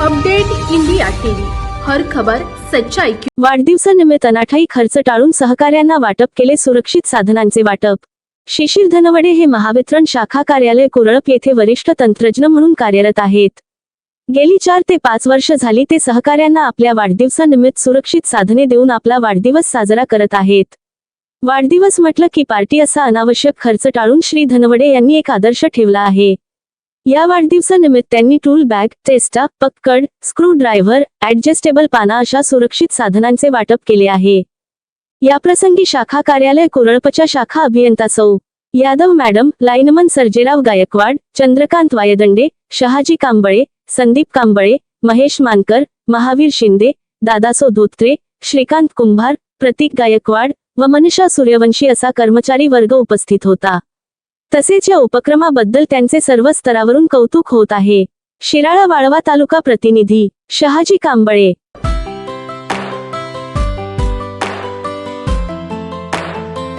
Update India TV. हर खबर सच्चाई की वाढदिवसानिमित्त अनाठाई खर्च टाळून सहकार्यांना वाटप केले सुरक्षित साधनांचे वाटप. शिशिर धनवडे हे महावितरण शाखा कार्यालय कुरळप येथे वरिष्ठ तंत्रज्ञ म्हणून कार्यरत आहेत. गेली चार ते पाच वर्ष झाली ते सहकार्यांना आपल्या वाढदिवसानिमित्त सुरक्षित साधने देऊन आपला वाढदिवस साजरा करत आहेत. वाढदिवस म्हटलं की पार्टी असा अनावश्यक खर्च टाळून श्री धनवडे यांनी एक आदर्श ठेवला आहे. या वाढदिवसानिमित्त त्यांनी टूल बॅग टेस्टा पक्कड स्क्रू ड्रायव्हर ऍडजस्टेबल पाना अशा सुरक्षित साधनांचे वाटप केले आहे. याप्रसंगी शाखा कार्यालय कुरळपच्या शाखा अभियंता सौ. यादव मॅडम लाईनमन सर्जेराव गायकवाड चंद्रकांत वायदंडे शहाजी कांबळे संदीप कांबळे महेश मानकर महावीर शिंदे दादासो धोत्रे श्रीकांत कुंभार प्रतीक गायकवाड व मनीषा सूर्यवंशी असा कर्मचारी वर्ग उपस्थित होता. तसेच या उपक्रमाबद्दल त्यांचे सर्व स्तरावरून कौतुक होत आहे. शिराळा वाळवा तालुका प्रतिनिधी शहाजी कांबळे